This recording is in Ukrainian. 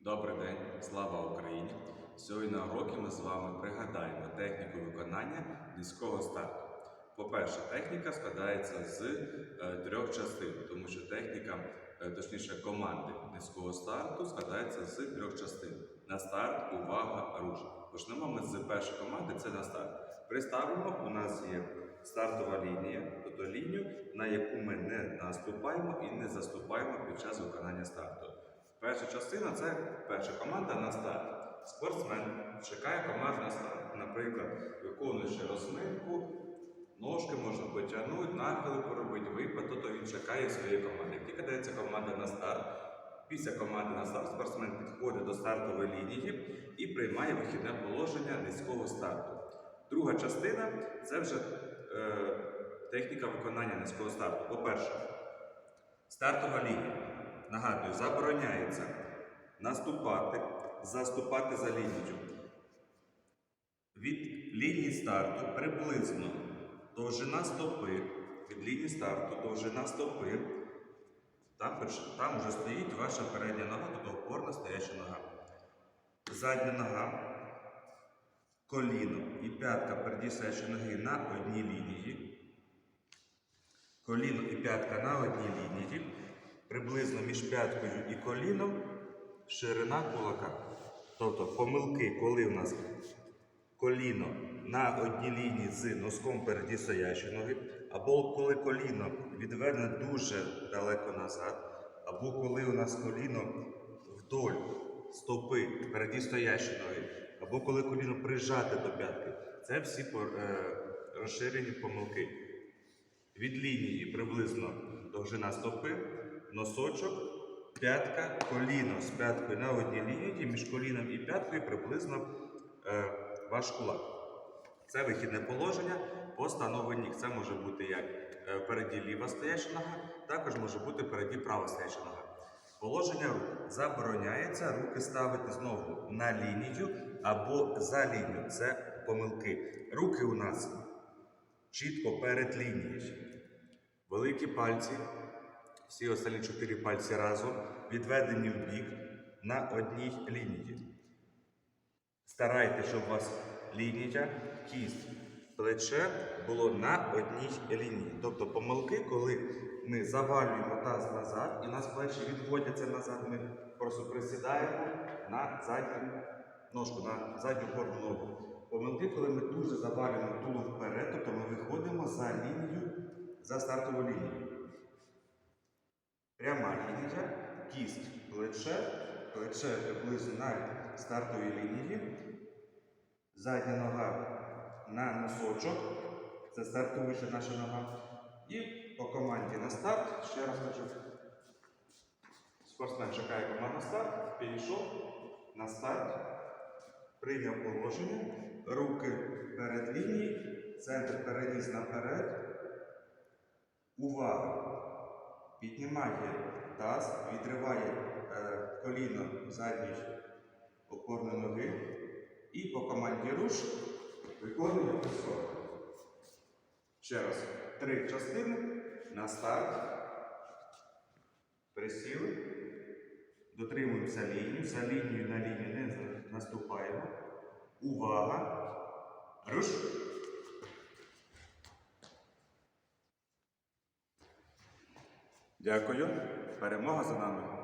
Добрий день, слава Україні! Сьогодні на уроці ми з вами пригадаємо техніку виконання низького старту. По-перше, техніка складається з е, трьох частин, тому що техніка, е, точніше, команди низького старту складається з трьох частин. На старт, увага, руш. Почнемо ми з першої команди, це на старт. Приставимо, у нас є стартова лінія, тобто лінію, на яку ми не наступаємо і не заступаємо під час виконання старту. Перша частина це перша команда на старт. Спортсмен чекає команду на старт. Наприклад, виконуючи розминку, ножки можна потягнути, нахили поробити, випад, тобто він чекає своєї команди. Як тільки дається команда на старт, після команди на старт спортсмен підходить до стартової лінії і приймає вихідне положення низького старту. Друга частина це вже е, техніка виконання низького старту. По-перше, стартова лінія. Нагадую, забороняється наступати, заступати за лінією. Від лінії старту приблизно довжина стопи, від лінії старту довжина стопи. Там, там вже стоїть ваша передня нога, тобто опорна стояча нога. Задня нога, коліно і п'ятка переді стоячої ноги на одній лінії. Коліно і п'ятка на одній лінії. Приблизно між п'яткою і коліном ширина кулака. Тобто помилки, коли у нас коліно на одній лінії з носком переді стоячої ноги, або коли коліно відверне дуже далеко назад, або коли у нас коліно вдоль стопи переді стоячої ноги, або коли коліно прижате до п'ятки. Це всі е, розширені помилки. Від лінії приблизно довжина стопи, носочок, п'ятка, коліно з п'яткою на одній лінії, між коліном і п'яткою приблизно е, ваш кулак. Це вихідне положення постанови ніг. Це може бути як е, впереді ліва стояча нога, також може бути впереді права стояча нога. Положення рук забороняється руки ставити знову на лінію або за лінію. Це помилки. Руки у нас чітко перед лінією. Великі пальці, всі останні чотири пальці разом, відведені в бік на одній лінії. Старайтеся, щоб у вас лінія, кість, плече було на одній лінії. Тобто помилки, коли ми завалюємо таз назад і у нас плечі відводяться назад, ми просто присідаємо на задню ножку, на задню горну ногу. Помилки, коли ми дуже завалюємо тулу вперед, тобто ми виходимо за лінію, за стартову лінію. Пряма лінія, кість, плече, плече приблизно на стартовій лінії, задня нога на носочок, це стартуюча наша нога. І по команді на старт, ще раз хочу. Спортсмен чекає команду на старт, підійшов на старт, прийняв положення, руки перед лінією, центр переніс наперед. Увага! Піднімає таз, відриває е, коліно задньої опорної ноги і по команді руш виконує високо. Ще раз, три частини на старт. Присіли. Дотримуємося лінії. За лінію на лінію не наступаємо. Увага! Руш! Дякую. Перемога за нами.